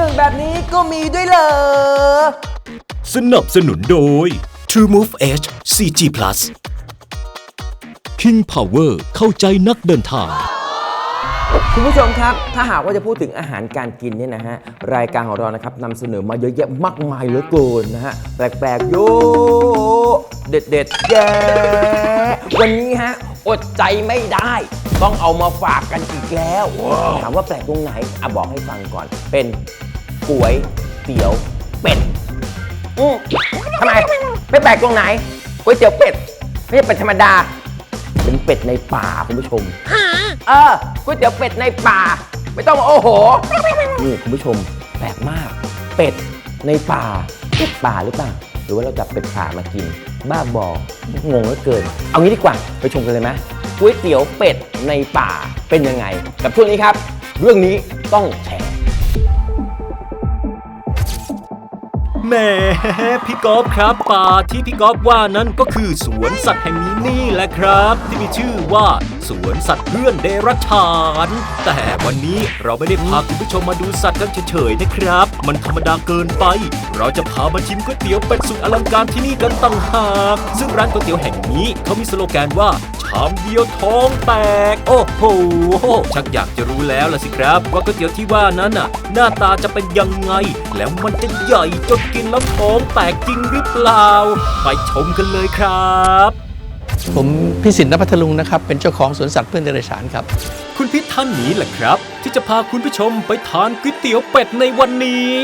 รื่องแบบนี้ก็มีด้วยเหรอ สนับสนุนโดย True Move Edge 4G Plus King Power เข้าใจนักเดินทาง คุณผู้ชมครับ ถ้าหากว่าจะพูดถึงอาหารการกินเนี่ยนะฮะ รายการของเรานะครับนำเสนอมาเยอะแยะมากมายเหลือเกินนะฮะ แปลกๆโยเด็ดเด็ดๆแย่วันนี้ฮะ อดใจไม่ได้ ต้องเอามาฝากกันอีกแล้ว ถามว่าแปลกตรงไหนอะบอกให้ฟังก่อนเป็น ก๋วยเตี๋ยวเป็ดอืมทำไม ไม่แปลกตรงไหนก๋วยเตี๋ยวเป็ดไม่ใช่เป็ดธรรมดา เป็นเป็ดในป่าคุณผู้ชม เออก๋วยเตี๋ยวเป็ดในป่า ไม่ต้องมาโอ้โห นี่คุณผู้ชมแปลกมาก เป็ดในป่าเป็ดป่าหรือเปล่า หรือว่าเราจับเป็ดป่ามากิน บ้าบองงเหลือเกิน เอางี้ดีกว่าไปชมกันเลยไหมก๋วยเตี๋ยวเป็ดในป่าเป็นยังไง กับช่วงนี้ครับ เรื่องนี้ต้องแชร์ แหมพี่กอฟครับป่าที่พี่กอฟว่านั้นก็คือสวนสัตว์แห่งนี้นี่แหละครับ ที่มีชื่อว่า สวนสัตว์เพื่อนเดรัจฉาน แต่วันนี้เราไม่ได้พาคุณผู้ชมมาดูสัตว์กันเฉยๆนะครับ มันธรรมดาเกินไป เราจะพามาชิมก๋วยเตี๋ยวเป็ดสุดอลังการที่นี่กันต่างหากซึ่งร้านก๋วยเตี๋ยวแห่งนี้เขามีสโลแกนว่าชามเดียวท้องแตก โอ้โหชักอยากจะรู้แล้วล่ะสิครับ ว่าก๋วยเตี๋ยวที่ว่านั้นน่ะ หน้าตาจะเป็นยังไง แล้วมันจะใหญ่จนกินแล้วท้องแตกจริงหรือเปล่า ไปชมกันเลยครับ ผมพิสิทธิ์นภัทลุงนะครับ เป็นเจ้าของสวนสัตว์เพื่อนเดรัจฉานครับ คุณพิษท่านนี้แหละครับ ที่จะพาคุณผู้ชมไปทานก๋วยเตี๋ยวเป็ดในวันนี้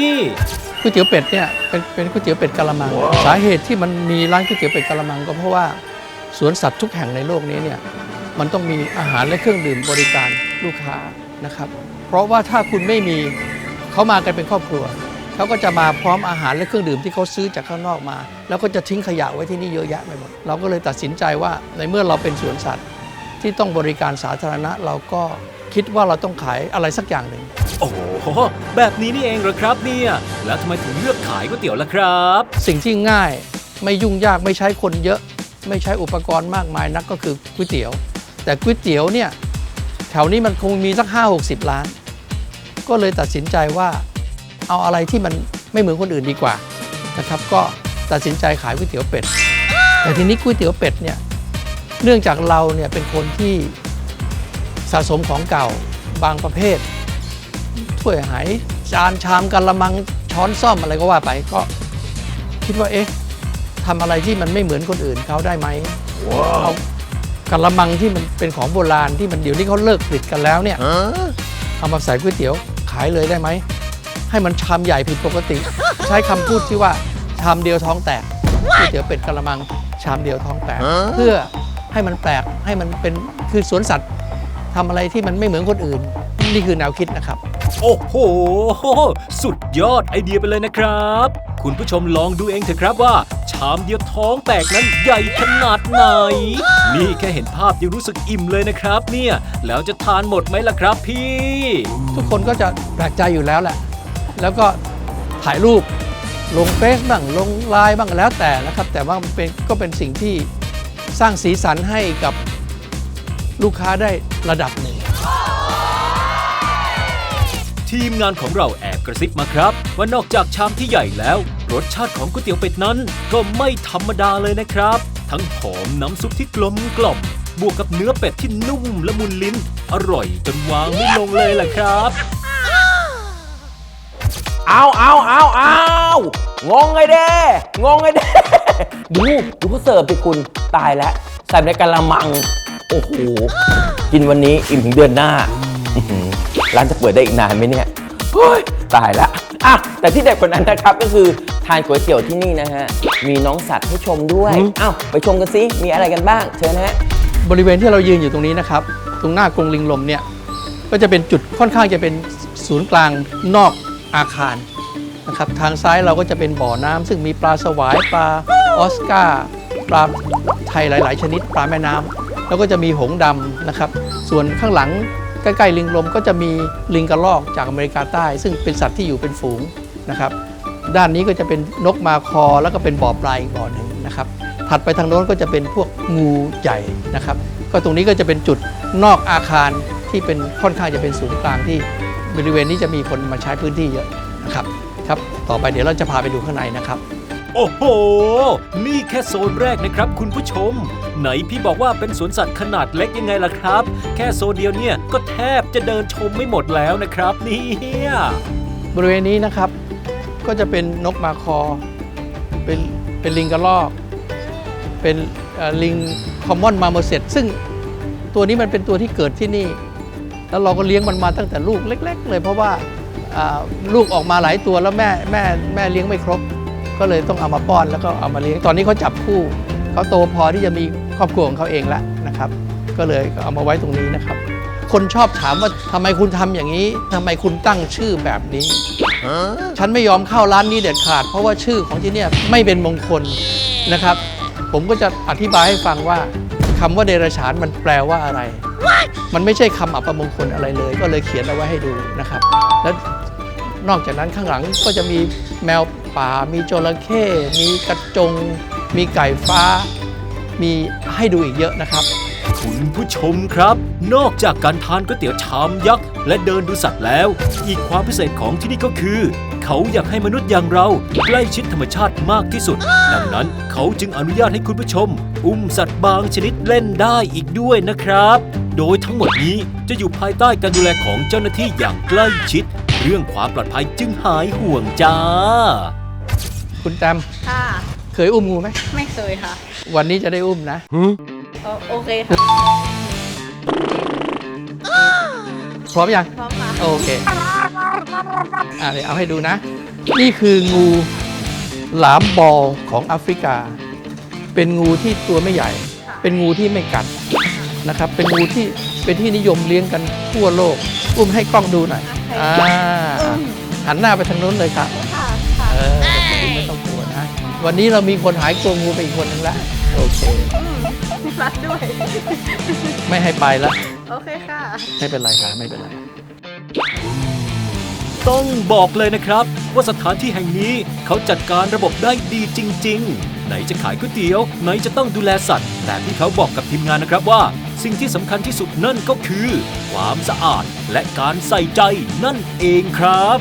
ก๋วยเตี๋ยวเป็ดเนี่ยเป็นเป็นก๋วยเตี๋ยวเป็ดกะละมัง สาเหตุที่มันมีร้านก๋วยเตี๋ยวเป็ดกะละมัง ก็เพราะว่าสวนสัตว์ทุกแห่งในโลกนี้เนี่ยมันต้องมีอาหารและเครื่องดื่มบริการลูกค้านะครับ เพราะว่าถ้าคุณไม่มีเขามากันเป็นครอบครัว เขาก็จะมาพร้อมอาหารและเครื่องดื่มที่เขาซื้อจากข้างนอกมา แล้วก็จะทิ้งขยะไว้ที่นี่เยอะแยะไปหมด เราก็เลยตัดสินใจว่าในเมื่อเราเป็นสวนสัตว์ ที่ต้องบริการสาธารณะเราก็คิดว่าเราต้องขายอะไรสักอย่างหนึ่ง โอ้โห แบบนี้นี่เองเหรอครับเนี่ย แล้วทำไมถึงเลือกขายก๋วยเตี๋ยวล่ะครับ สิ่งที่ง่ายไม่ยุ่งยากไม่ใช้คนเยอะ ไม่ใช้อุปกรณ์มากมายนักก็คือก๋วยเตี๋ยว แต่ก๋วยเตี๋ยวเนี่ยแถวนี้มันคงมีสัก 5 60 ล้าน ก็เลยตัดสินใจว่า เอาอะไรที่มันไม่เหมือนคนอื่นดีกว่านะครับ ก็ตัดสินใจขายก๋วยเตี๋ยวเป็ด แต่ทีนี้ก๋วยเตี๋ยวเป็ดเนี่ยเนื่องจากเราเนี่ยเป็นคนที่สะสมของเก่าบางประเภทถ้วยหายจานชามกะละมังช้อนซ่อมอะไรก็ว่าไปก็คิดว่าเอ๊ะทำอะไรที่มันไม่เหมือนคนอื่นเขาได้ไหมเอากะละมังที่มันเป็นของโบราณที่มันเดี๋ยวนี้เขาเลิกผลิตกันแล้วเนี่ยเอามาใส่ก๋วยเตี๋ยวขายเลยได้ไหม ให้มันชามใหญ่ผิดปกติ ใช้คำพูดที่ว่าชามเดียวท้องแตกก๋วยเตี๋ยวเป็ดกะละมังชามเดียวท้องแตกเพื่อให้มันแปลกให้มันเป็นคือสวนสัตว์ทำอะไรที่มันไม่เหมือนคนอื่น นี่คือแนวคิดนะครับ โอ้โห สุดยอดไอเดียไปเลยนะครับ คุณผู้ชมลองดูเองเถอะครับว่า ชามเดียวท้องแตกนั้นใหญ่ขนาดไหน นี่แค่เห็นภาพยังรู้สึกอิ่มเลยนะครับ เนี่ย แล้วจะทานหมดไหมล่ะครับพี่ ทุกคนก็จะแปลกใจอยู่แล้วแหละ แล้วก็ถ่ายรูปลงเฟซบ้างลงไลน์บ้างแล้วแต่นะครับ แต่ว่ามันเป็นก็เป็นสิ่งที่สร้างสีสันให้กับลูกค้าได้ระดับหนึ่ง ทีมงานของเราแอบกระซิบมาครับ ว่านอกจากชามที่ใหญ่แล้ว รสชาติของก๋วยเตี๋ยวเป็ดนั้นก็ไม่ธรรมดาเลยนะครับ ทั้งหอมน้ำซุปที่กลมกล่อม บวกกับเนื้อเป็ดที่นุ่มละมุนลิ้น อร่อยจนวางไม่ลงเลยล่ะครับ เอาเอาเอาเอางงไงเด้งงไงเด้ดูดูเขาเสิร์ฟไปคุณตายแล้วใส่ในกะละมัง โอ้โห กินวันนี้อิ่มถึงเดือนหน้าอื้อหือร้านจะเปิดได้อีกนานไหมเนี่ยเฮ้ยตายแล้วอะแต่ที่เด็ดกว่านั้นนะครับก็คือทานก๋วยเตี๋ยวที่นี่นะฮะ มีน้องสัตว์ให้ชมด้วยเอ้าไปชมกันสิมีอะไรกันบ้าง เชิญนะฮะ บริเวณที่เรายืนอยู่ตรงนี้นะครับ ตรงหน้ากรงลิงลมเนี่ย ก็จะเป็นจุดค่อนข้างจะเป็นศูนย์กลางนอก อาคารนะครับทางซ้ายเราก็จะเป็นบ่อน้ำซึ่งมีปลาสวายปลาออสการ์ปลาไทยหลาย ๆ ชนิด ปลาแม่น้ำแล้วก็จะมีหงดำนะครับ ส่วนข้างหลังใกล้ๆลิงลมก็จะมีลิงกระรอกจากอเมริกาใต้ ซึ่งเป็นสัตว์ที่อยู่เป็นฝูงนะครับ ด้านนี้ก็จะเป็นนกมาคอแล้วก็เป็นบ่อปลาอีกบ่อหนึ่งนะครับถัดไปทางโน้นก็จะเป็นพวกงูใหญ่นะครับ ก็ตรงนี้ก็จะเป็นจุดนอกอาคารที่เป็นค่อนข้างจะเป็นศูนย์กลางที่ บริเวณนี้จะมีคนมาใช้พื้นที่เยอะนะครับครับ ต่อไปเดี๋ยวเราจะพาไปดูข้างในนะครับ โอ้โห นี่แค่โซนแรกนะครับคุณผู้ชม ไหนพี่บอกว่าเป็นสวนสัตว์ขนาดเล็กยังไงล่ะครับ แค่โซนเดียวเนี่ยก็แทบจะเดินชมไม่หมดแล้วนะครับเนี่ยบริเวณนี้นะครับ ก็จะเป็นนกมาคอ เป็นเป็นลิงกระรอก เป็นเอ่อลิงคอมมอนมาเมอร์เซตซึ่งตัวนี้มันเป็นตัวที่เกิดที่นี่ แล้วเราก็เลี้ยงมันมาตั้งแต่ลูกเล็ก ๆ เลย เพราะว่าลูกออกมาหลายตัวแล้วแม่แม่แม่เลี้ยงไม่ครบ ก็เลยต้องเอามาป้อนแล้วก็เอามาเลี้ยงตอนนี้เขาจับคู่เขาโตพอที่จะมีครอบครัวของเขาเองแล้วนะครับ ก็เลยเอามาไว้ตรงนี้นะครับ คนชอบถามว่าทำไมคุณทำอย่างนี้ทำไมคุณตั้งชื่อแบบนี้ ฉันไม่ยอมเข้าร้านนี้เด็ดขาด เพราะว่าชื่อของที่นี่ไม่เป็นมงคลนะครับ ผมก็จะอธิบายให้ฟังว่าคำว่าเดรัจฉานมันแปลว่าอะไร มันไม่ใช่คำอัปมงคลอะไรเลย ก็เลยเขียนเอาไว้ให้ดูนะครับ แล้วนอกจากนั้นข้างหลังก็จะมีแมวป่า มีจระเข้ มีกระจง มีไก่ฟ้า มีให้ดูอีกเยอะนะครับ คุณผู้ชมครับ นอกจากการทานก๋วยเตี๋ยวชามยักษ์และเดินดูสัตว์แล้ว อีกความพิเศษของที่นี่ก็คือ เขาอยากให้มนุษย์อย่างเราใกล้ชิดธรรมชาติมากที่สุด ดังนั้นเขาจึงอนุญาตให้คุณผู้ชม อุ้มสัตว์บางชนิดเล่นได้อีกด้วยนะครับ โดยทั้งหมดนี้จะอยู่ภายใต้การดูแลของเจ้าหน้าที่อย่างใกล้ชิด เรื่องความปลอดภัยจึงหายห่วงจ้า คุณแตมค่ะเคยอุ้มงูไหม ไม่เคยค่ะวันนี้จะได้อุ้มนะโอโอเคค่ะ พร้อมยัง พร้อมค่ะ โอเค อะเดี๋ยวเอาให้ดูนะ นี่คืองูหลามบอลของแอฟริกา เป็นงูที่ตัวไม่ใหญ่ เป็นงูที่ไม่กัดนะครับ เป็นงูที่เป็นที่นิยมเลี้ยงกันทั่วโลก อุ้มให้กล้องดูหน่อยอ่าหันหน้าไปทางนู้นเลยครับค่ะค่ะเออไม่ต้องกลัวนะ วันนี้เรามีคนหายกลัวงูไปอีกคนหนึ่งแล้วโอเครัดด้วย ไม่ให้ไปแล้วโอเคค่ะ ไม่เป็นไรค่ะไม่เป็นไรต้องบอกเลยนะครับ ว่าสถานที่แห่งนี้เขาจัดการระบบได้ดีจริง ๆ ไหนจะขายก๋วยเตี๋ยว ไหนจะต้องดูแลสัตว์ แต่ที่เขาบอกกับทีมงานนะครับว่า สิ่งที่สำคัญที่สุดนั่นก็คือ ความสะอาดและการใส่ใจนั่นเองครับ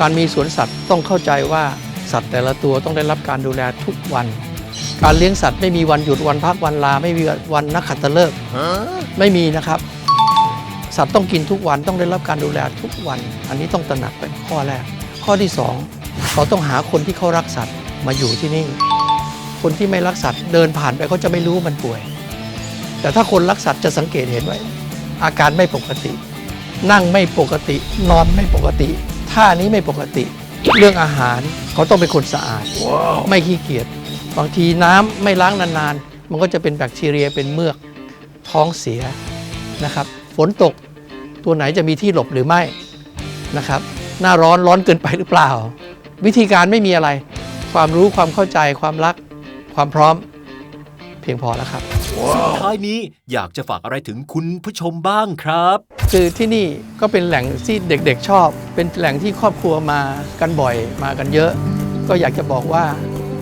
การมีสวนสัตว์ต้องเข้าใจว่าสัตว์แต่ละตัวต้องได้รับการดูแลทุกวัน การเลี้ยงสัตว์ไม่มีวันหยุดวันพักวันลา ไม่มีวันนักขัตฤกษ์ไม่มีนะครับ สัตว์ต้องกินทุกวันต้องได้รับการดูแลทุกวัน อันนี้ต้องตระหนักเป็นข้อแรก ข้อที่สองเขาต้องหาคนที่เขารักสัตว์มาอยู่ที่นี่ คนที่ไม่รักสัตว์เดินผ่านไปเขาจะไม่รู้ว่ามันป่วย แต่ถ้าคนรักสัตว์จะสังเกตเห็นไว้อาการไม่ปกติ นั่งไม่ปกติ นอนไม่ปกติท่านี้ไม่ปกติ เรื่องอาหารเขาต้องเป็นคนสะอาดไม่ขี้เกียจบางทีน้ำไม่ล้างนานๆ มันก็จะเป็นแบคทีเรียเป็นเมือกท้องเสียนะครับฝนตกตัวไหนจะมีที่หลบหรือไม่นะครับหน้าร้อนร้อนเกินไปหรือเปล่า วิธีการไม่มีอะไร ความรู้ความเข้าใจความรัก ความพร้อมเพียงพอแล้วครับ สุดท้ายนี้อยากจะฝากอะไรถึงคุณผู้ชมบ้างครับ คือที่นี่ก็เป็นแหล่งที่เด็กๆชอบ เป็นแหล่งที่ครอบครัวมากันบ่อยมากันเยอะ ก็อยากจะบอกว่า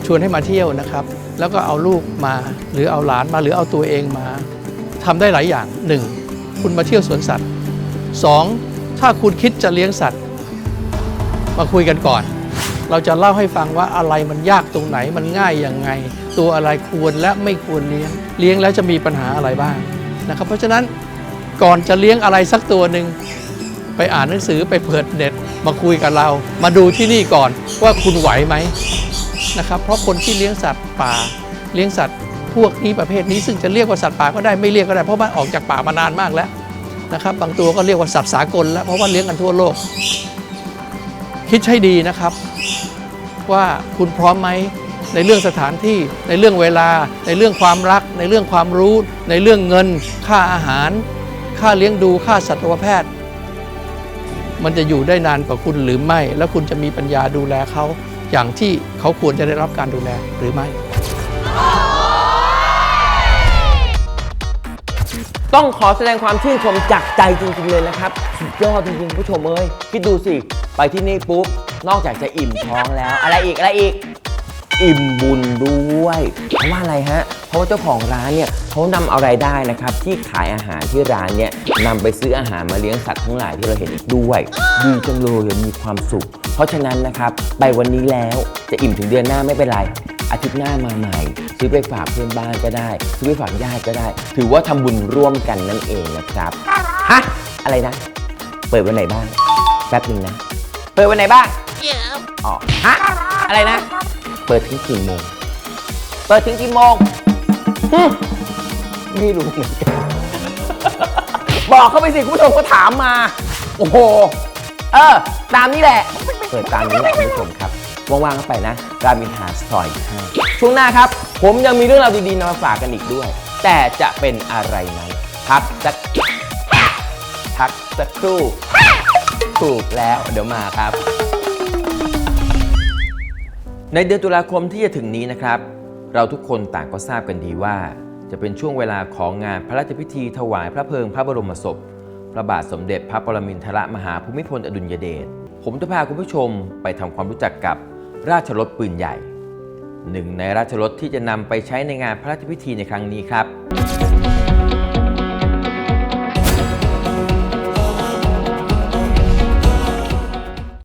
ชวนให้มาเที่ยวนะครับ แล้วก็เอาลูกมา หรือเอาหลานมาหรือเอาตัวเองมาทำได้หลายอย่าง 1. คุณมาเที่ยวสวนสัตว์ 2. ถ้าคุณคิดจะเลี้ยงสัตว์ มาคุยกันก่อน เราจะเล่าให้ฟังว่าอะไรมันยากตรงไหนมันง่ายยังไง ตัวอะไรควรและไม่ควรเลี้ยง เลี้ยงแล้วจะมีปัญหาอะไรบ้างนะครับเพราะฉะนั้นก่อนจะเลี้ยงอะไรสักตัวหนึ่งไปอ่านหนังสือไปเปิดเน็ตมาคุยกับเรา มาดูที่นี่ก่อนว่าคุณไหวไหมนะครับเพราะคนที่เลี้ยงสัตว์ป่า เลี้ยงสัตว์พวกนี้ประเภทนี้ซึ่งจะเรียกว่าสัตว์ป่าก็ได้ไม่เรียกก็ได้เพราะมันออกจากป่ามานานมากแล้วนะครับบางตัวก็เรียกว่าสัตว์สากลแล้วเพราะว่าเลี้ยงกันทั่วโลก คิดให้ดีนะครับ ว่าคุณพร้อมไหมในเรื่องสถานที่ในเรื่องเวลา ในเรื่องความรัก ในเรื่องความรู้ ในเรื่องเงิน ค่าอาหาร ค่าเลี้ยงดูค่าสัตวแพทย์ มันจะอยู่ได้นานกว่าคุณหรือไม่ แล้วคุณจะมีปัญญาดูแลเขาอย่างที่เขาควรจะได้รับการดูแลหรือไม่ ต้องขอแสดงความชื่นชมจากใจจริงๆเลยนะครับสุดยอดจริงๆผู้ชมเอ้ยคิดดูสิ ไปที่นี่ปุ๊บ นอกจากจะอิ่มท้องแล้ว อะไรอีกอะไรอีก อิ่มบุญด้วย เพราะว่าอะไรฮะ เพราะว่าเจ้าของร้านเนี่ยเขานำเอารายได้นะครับ ที่ขายอาหารที่ร้านเนี่ยนำไปซื้ออาหารมาเลี้ยงสัตว์ทั้งหลายที่เราเห็นอีกด้วยดีจังเลยมีความสุข เพราะฉะนั้นนะครับ ไปวันนี้แล้วจะอิ่มถึงเดือนหน้าไม่เป็นไรอาทิตย์หน้ามาใหม่ ซื้อไปฝากเพื่อนบ้านก็ได้ ซื้อไปฝากญาติก็ได้ ถือว่าทำบุญร่วมกันนั่นเองนะครับฮะอะไรนะ เปิดวันไหนบ้างแป๊บหนึงนะ เปิดวันไหนบ้างอ๋อฮะอะไรนะ เปิดถึงกี่โมง เปิดถึงกี่โมงฮึไม่รู้เหมือนกัน บอกเข้าไปสิคุณผู้ชมก็ถามมา โอ้โห เออ ตามนี้แหละ เปิดตามนี้แหละคุณผู้ชมครับ ว่างๆก็ไปนะ รามอินทราซอย5ช่วงหน้าครับ ผมยังมีเรื่องราวดีๆนำมาฝากกันอีกด้วย แต่จะเป็นอะไรนั้นพักสักพักสักครู่ ถูกแล้วเดี๋ยวมาครับ ในเดือนตุลาคมที่จะถึงนี้นะครับ เราทุกคนต่างก็ทราบกันดีว่า จะเป็นช่วงเวลาของงานพระราชพิธีถวายพระเพลิงพระบรมศพ พระบาทสมเด็จพระปรมินทรมหาภูมิพลอดุลยเดชผมจะพาคุณผู้ชมไปทำความรู้จักกับราชรถปืนใหญ่ หนึ่งในราชรถที่จะนำไปใช้ในงานพระราชพิธีในครั้งนี้ครับ